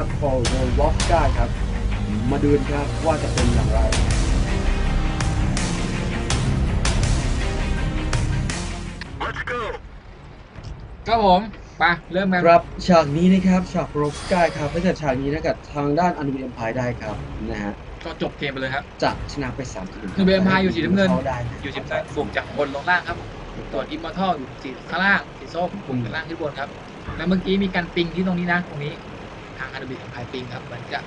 ครับพอลโรวอฟก้าครับ มาดูกันครับว่าจะเป็นอย่างไรครับผมไปเริ่มกันครับฉากนี้นะครับฉากโรฟก้าครับถ้าเกิดฉากนี้นะกับทางด้านอนุบิเอ็มพายได้ครับนะฮะก็จบเกมไปเลยครับจะชนะไป3ามที Annual Empire อยู่สีน้ำเงินเขาได้นะอยู่สิบสามบุกจากบนลงล่างครับส่วนอิมมอร์ทัลอยู่สีข้างล่างสีส้มบุกจากล่างขึ้นบนครับ แล้วเมื่อกี้มีการปิงที่ตรงนี้นะตรงนี้ ทางอาร์บิของพายปิงครับมันจะ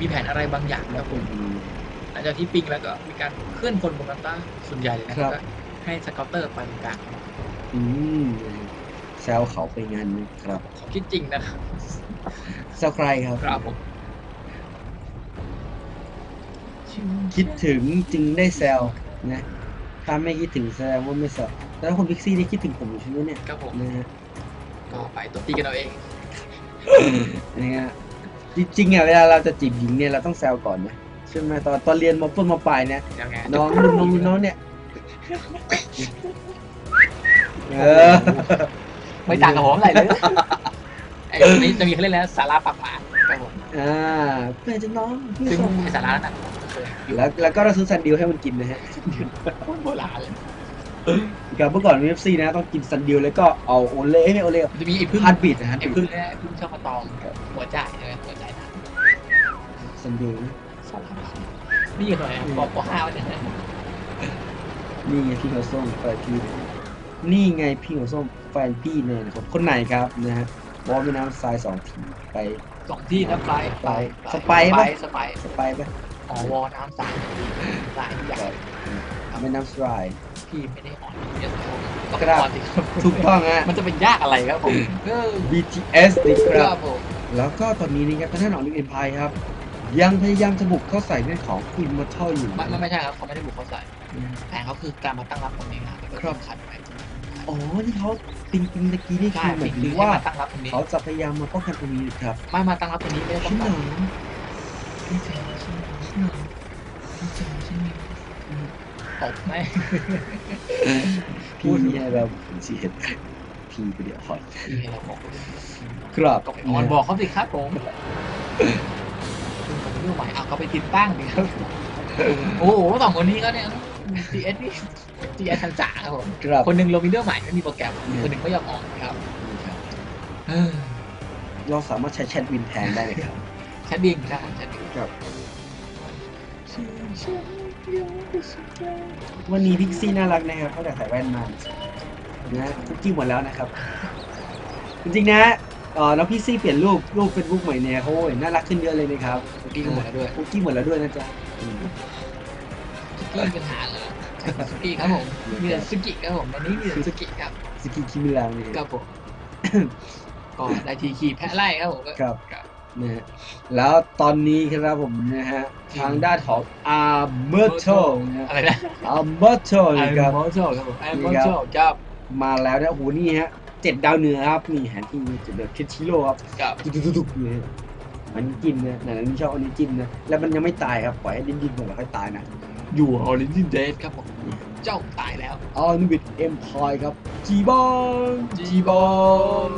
มีแผนอะไรบางอย่างครับผมอืมหลังจากที่ปิงแล้วก็มีการเคลื่อนคนบนกันต้าส่วนใหญ่เลยนะคครัรับบก็ให้สเกาเตอร์ไปตรงกลางอืมแซวเขาไปงานนะครับเขาคิดจริงนะครับแซวใครครับครับผมคิดถึงจึงได้แซวนะ ถ้าไม่คิดถึงแสดงว่าไม่แซวแล้วคนพิกซี่ได้คิดถึงผมอยู่ใช่ไหมเนี่ยครับผมนะฮะก็ไปตัวตีกันเอาเอง นะฮะจริงๆอะเวลาเราจะจีบหญิงเนี่ยเราต้องแซวก่อนนะใช่ไหมตอนตอนเรียนมต้นมปลายเนี่ยยังไงน้องรุ่นน้องรุ่นน้องเนี่ยเออไม่ต่างกับผมอะไรเลยไอ้ตัวนี้จะมีเขาเรียกแล้วสาราปากหมาครับผมอ่าเพื่อนจะน้องพี่ซึ่งส่งไอ้สารานั้นน่ะเคยอยู่แล้วแล้วก็เราซื้อซันดิวให้มันกินนะฮะโบราณเลย กับเมื่อก่อนวีเอฟซีนะต้องกินซันดิวแล้วก็เอาโอเล่ไม่โอเล่มันจะมีไอ้พึ่งฮาร์ดบีทนะฮะไอ้พึ่งเนี่ยไอ้พึ่งชอบมาตอมหัวใจใช่ไหมหัวใจนะซันดิวชอบมาตอมนี่อยู่ตรงไหนปปห้าวะเนี่ยนี่ไงพี่หัวส้มแฟนพี่นี่ไงพี่หัวส้มแฟนพี่เนี่ยนะครับคนไหนครับนะฮะบอลแม่น้ำทรายสองทีไปสองที่นะไปไปสไปร์ปะสไปร์สไปไปอ๋อวอน้ำสายสายใหญ่แม่น้ำทราย พี่ไม่ได้อ่อนเยอะก็ครับอ่อนสิครับถูกต้องฮะมันจะเป็นยากอะไรครับผมเออ BTS นี่คครัรับบผมแล้วก็ตอนนี้นะครับทางด้านของนิวเอ็นพายครับ ยังพยายามจะบุกเข้าใส่เรื่องของอิมมอร์ทัลอยู่ไม่ไม่ไม่ใช่ครับเขาไม่ได้บุกเขาใส่แผนเขาคือการมาตั้งรับตรงนี้ครับแล้วก็ครับขัดไปอ๋อที่เขาติงติงตะกี้นี่ใช่คือหมายคืถึองให้ว่ามาตั้งรับตรงนี้เขาจะพยายามมาป้องกันตรงนี้ครับ ไม่มาตั้งรับตรงนี้ไม่ได้ป้ใช่องไหมกัน ตบไหมพี่เนี่ยแบบสีเห็ดพี่ไปเดี๋ยวขอพี่ให้เราบอกครับก็ไปออนบอกเขาสิครับผมคุณผมไม่ไหวเอาเขาไปติดตั้งดิครับ โอ้โหสองคนนี้ก็เนี่ย GS นี่ GS ทันจ่าครับผมครับคนหนึ่งลงวินเดอร์ใหม่ไม่มีโปรแกรมคนหนึ่งไม่ยอมออกครับเออเราสามารถใช้แชทวินแทนได้เลยครับแชทดิ้งครับผมแชทดิ้งครับ วันนี้พิกซี่น่ารักนะครับเขาแต่ใส่แว่นมานะคุกกี้หมดแล้วนะครับ จริงๆนะเออแล้วพี่ซี่เปลี่ยนรูปรูปเฟซบุ๊กใหม่เนี่ยเขาโอ้ยน่ารักขึ้นเยอะเลยนะครับคุกกี้ก็หมดแล้วด้วยคุกกี้หมดแล้วด้วยนะจ๊ะอืมสุกี้มีปัญหาเหรอสุกี้ครับผมมีแต่สุกี้ครับผมวันนี้มีแต่สุกี้ครับสกิคิมิลังนี่ครับผมก็ได้ทีขี่แพ้ไล่ครับผมก็ครับครับ นะฮะแล้วตอนนี้ครับผมนะฮะทางด้านของอาร์เมอร์โตนะอะไรนะอาร์เมอร์โตไอ้นะครับมอโจครับผมไอ้นี่มอครับโจครับมาแล้วนะโอ้โหนี่ฮะเจ็ดดาวเหนือครับนี่แฮนที่เจ็ดดาวเคชิโร่ครับกับดุกๆๆๆนี่ฮะอันนี้จิ้มนะไหนๆนี่ชอบอันนี้จิ้มนะแล้วมันยังไม่ตายครับปล่อยให้ดิ้นๆก่อนแล้วค่อยตายนะอยู่ออริจินเดทครับผมเจ้าตายแล้วออนิบิทเอ็มพายครับจีบอนจีบอล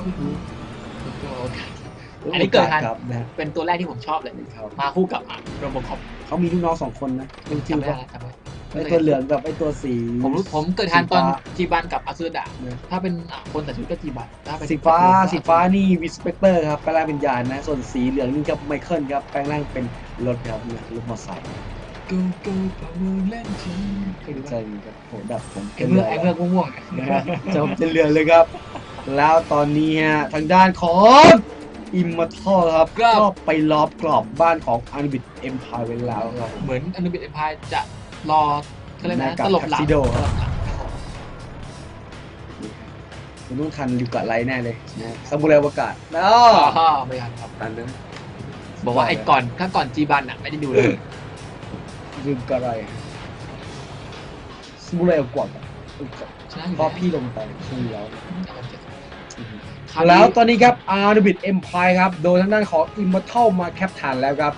อันนี้เกิดทันครับนะฮะเป็นตัวแรกที่ผมชอบเลยครับมาคู่กับอะโรบอคอปเขามีลูกน้องสองคนนะเป็นชื่อจำได้ว่าแล้วจำได้ไอตัวเหลืองกับไอตัวสีผมรู้ผมเกิดทันตอนสีฟ้าจีบันกับอาซูดะนะถ้าเป็นอะคนแต่ชุดก็จีบันถ้าเป็นสีฟ้าสีฟ้านี่วิสเปกเตอร์ครับแปลงร่างเป็นยานนะ ส่วนสีเหลืองนี่ครับไมเคิลครับแปลงร่างเป็นรถครับเนี่ยรถมอเตอร์ไซค์กูกูพาวเวอร์เล่นทีเคยดูใช่ไหมครับผมดับผมไอ้เมื่อไอ้เมื่อง่วงๆอะนะฮะจะผมจะเรือเลยครับ แล้วตอนนี้ฮะทางด้านของ อิมมอร์ทัลครับ ก็ไปล้อมกรอบบ้านของอานิบิทเอ็มพายไว้แล้วครับ เหมือนอนุบิตเอ็มพายจะรอเขาเรียกหน้านะกับตลบหลัง Tuxedo ตลบหลังคุณต้องทันลิวกะไลแน่เลยนะซามูไรอวกาศแล้ว อ๋อไม่ทันครับทันนะบอกว่าไอ้ก่อนถ้าก่อนจีบันอะไม่ได้ดูเลยลิวกะไลซามูไรอวกาศชนะอยู่เพราะพี่ลงไปช่วงแล้วคราว แล้วนี้ตอนนี้ครับอาร์บิทเอ็มพายครับ โดนทางด้านของอิมมอร์ทัลมาแคปฐานแล้วครับ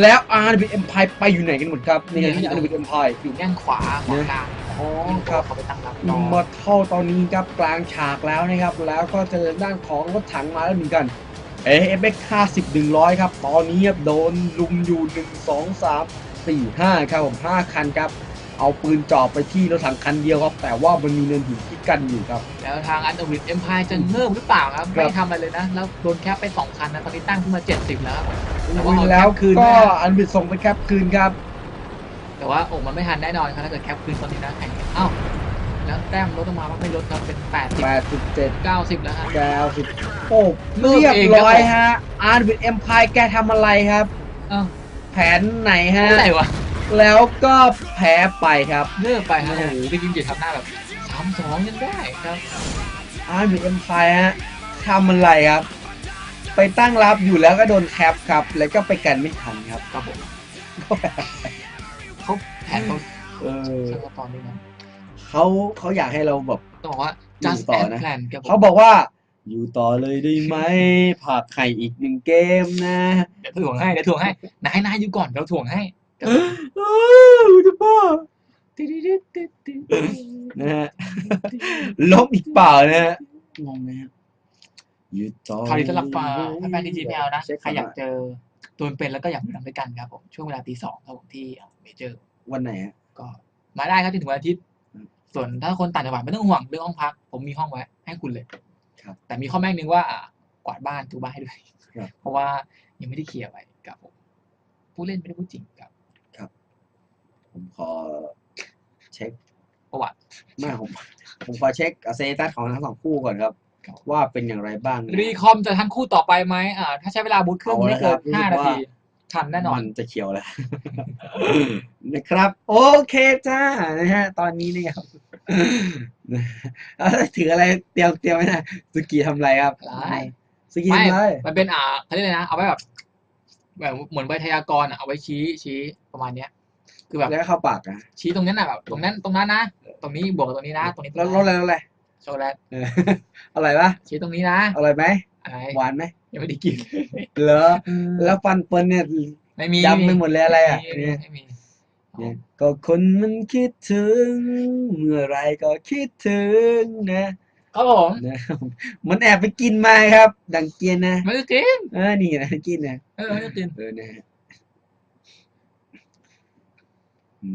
แล้วอาร์บิทเอ็มพายไปอยู่ไหนกันหมดครับในขณะที่อาร์บิทเอ็มพายอยู่แง่งขวาขวากลางอ๋อยิงครับเขาไปตั้งรับอิต่อมมอร์ทัลตอนนี้ครับกลางฉากแล้วนะครับ แล้วก็เจอด้านของรถถังมาแล้วเหมือนกัน AFX 50 100ครับ ตอนนี้ครับโดนลุมอยู่1 2 3 4 5ครับผม5คันครับ เอาปืนจ่อไปที่รถถังคันเดียวครับ แต่ว่ามันมีเนินหินที่กันอยู่ครับ แล้วทางอันดวิดเอ็มพายจะเงิบหรือเปล่าครับครับไม่ทำอะไรเลยนะ แล้วโดนแคปไป 2 คันนะตอนนี้ตั้งขึ้นมา 70 แล้วครับแต่ว่าเอาแล้วแคปคืนก็นะอันบิดส่งไปแคปคืนครับ แต่ว่าโอ้มันไม่ทันแน่นอนครับถ้าเกิดแคปคืนตอนนี้นะแข่งเอ้าแล้วแต้มลดลงมาว่าไม่ลดครับเป็น 80 87 90 แล้วครับ90โอ้เลิกเรียบเองครับร้อยฮะอาร์บิดเอ็มพายแกทำอะไรครับ เอ้าแผนไหนฮะ อะไรวะ แล้วก็แพ้ไปครับเลิกไปครับโอ้โหพี่กิมจิทำหน้าแบบ3-2ยังได้ครับอาร์บิดเอ็มพายฮะทำอะไรครับ ไปตั้งรับอยู่แล้วก็โดนแคปครับ แล้วก็ไปกันไม่ทันครับครับผมเขาแผนเขาเออใช่ว่าตอนนี้นะเขาเขาอยากให้เราแบบต้องบอกว่าอยู่ just ต่อ as นะ plan ครับผมเขาบอกว่าอยู่ต่อเลยได้ไหมผักไข่อีกหนึ่งเกมนะ เดี๋ยวถ่วงให้เดี๋ยวถ่วงให้นายนายอยู่ก่อนเดี๋ยวถ่วงให้ อ้าวจะบ้านะฮะลบอีกเปล่านะฮะงงนะฮะอยู่ต่อคราวนี้สำหรับฟ้าแฟนดีจีแมวนะเช็คใครอยากเจอตัวเป็นแล้วก็อยากดูหนังด้วยกันครับผม ช่วงเวลาตีสองครับผมที่เมเจอร์ วันไหนฮะก็มาได้ครับจนถึงวันอาทิตย์อืมส่วนถ้าคนต่างจังหวัดไม่ต้องห่วงเรื่องห้องพัก ผมมีห้องไว้ให้คุณเลยครับแต่มีข้อแม้หนึ่งว่าอ่ากวาดบ้านถูบ้านให้ด้วยครับเพราะว่ายังไม่ได้เคลียร์ไว้ครับผมผู้เล่นไม่ได้พูดจริงครับผม ขอเช็คประวัติไมาผมผมขอเช็คเซตัสของทั้งสองคู่ก่อนครับครับว่าเป็นอย่างไรบ้างนะรีคอมจะทันคู่ต่อไปไหมอ่าถ้าใช้เวลาบูทเครื่องเอาไม่ละเกิครันบห้ารู้นาสึกว่าทีทันแน่นอนมันจะเขียวแล้วนะครับ โอเคจ้านะฮะ ตอนนี้เนะครับเอาถืออะไรเตรียมเตรียมไว้นะสุกี้ทำอะไรครับอะไรสุกี้ไม่ทำอะไรมันเป็นอ่าเขาเรียกอะไรนะ เอาไว้แบบแบบเหมือนใบทยากรณ์อะเอาไว้ชี้ชี้ประมาณเนี้ย คือแบบแล้วก็เข้าปากอะชี้ตรงนั้นน่ะแบบตรงนั้นตรงนั้นนะตรงนี้บวกกับตรงนี้นะตรงนี้แล้วรสอะไรรสอะไรช็อกโกแลตเอออร่อยปะชี้ตรงนี้นะอร่อยไหมอะไรหวานไหมยังไม่ได้กินเหรอแล้วฟันเปิ้ลเนี่ยไม่มียำไปหมดเลยอะไรอะไม่มีเนี่ยไม่มีเนี่ยก็คนมันคิดถึง เมื่อไรก็คิดถึงนะครับผมนะมันแอบไปกินมาครับ ดังเกียนนะไม่ได้กินเออนี่นะกินนะเออไม่ได้กินเออนะฮะ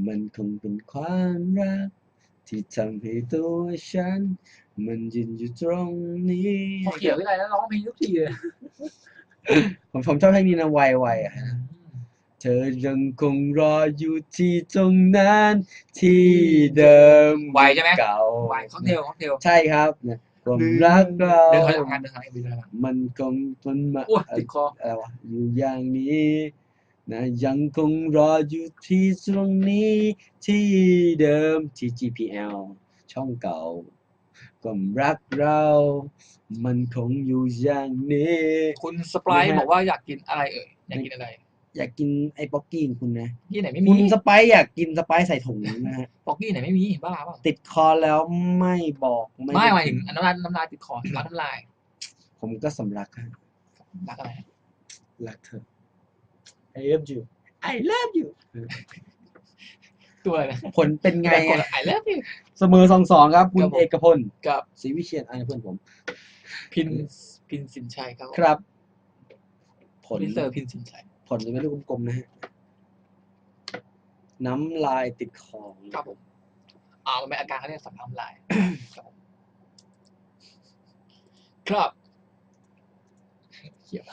มันคงเป็นความรัก ที่ทำให้ตัวฉัน มันยืนอยู่ตรงนี้พอเขียวอะไรแล้วร้องเพลงทุกทีเลยผมผมชอบเพลงนี้นะไวไวอะเธอยังคงรออยู่ที่ตรงนั้นที่เดิมไวใช่ไหมเก่าไวน์ค็อกเทลค็อกเทลใช่ครับเนี่ยความรักเราเดินถอยหลังกันเดินถอยหลังไปเดินถอยหลังมันคงทนมาโอ้ยติดคออะไรวะอยู่อย่างนี้ นะยังคงรออยู่ที่ตรงนี้ที่เดิมที่ GPL ช่องเก่าความรักเรา มันคงอยู่อย่างนี้ คุณสปรายนะฮะบอกว่าอยากกินอะไรเอ่ยอยากกินอะไร อยากกินไอ้ป๊อกกี้ของคุณนะที่ไหนไม่คุมีณสไปซ์อยากกินสไปซ์ใส่ถุงนะฮะป๊อกกี้ไหนไม่มีบ้าเปล่าติดคอแล้วไม่บอกไม่ด้หมายถึงอันน้ำลายน้ำลายติดคอรักน้ำลาย ผมก็สำลักฮะรักอะไรรักเธอ I love you I love you ตัวอะไรนะผลเป็นไงกดอะ ไอเลิฟยูเสมอสองสองครับ คุณครับผม เอกพลกับศรีวิเชียนอันเพื่อนผม พินพินสินชัยครับครับ ผลมิสเตอร์พินสินชัยผลจะเป็นลูกกลมๆนะฮะ น้ำลายติดคอครับผมอ่ามันเป็นอาการเขาเรียกสำลักน้ำลายครับผมครับเขียว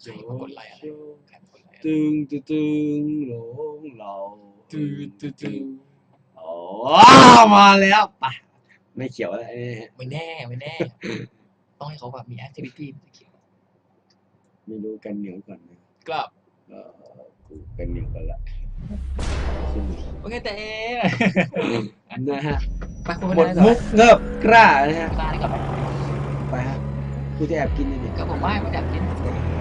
ใครมากดไลค์อะไรใครมากดไลค์อะไรตึงตึงตึงหลงเราตื้อตื้อตื้ออ๋อมาแล้วปะไม่เขียวแล้วเนี่ยฮะไม่แน่ไม่แน่ ต้องให้เขาแบบมีแอคทิวิตี้มันจะเขียวไม่รู้กันเหนียวก่อนนะครับเออกูกันเหนียวก่อนละขึ้นมาโอเคแต่เองนะฮะไปคนหมดได้ก่อนมุกเงิบกล้านะฮะลาดีกว่าไหมไปฮะกูจะแอบกินเนี่ยก็ผมไม่ไม่อยากกินเ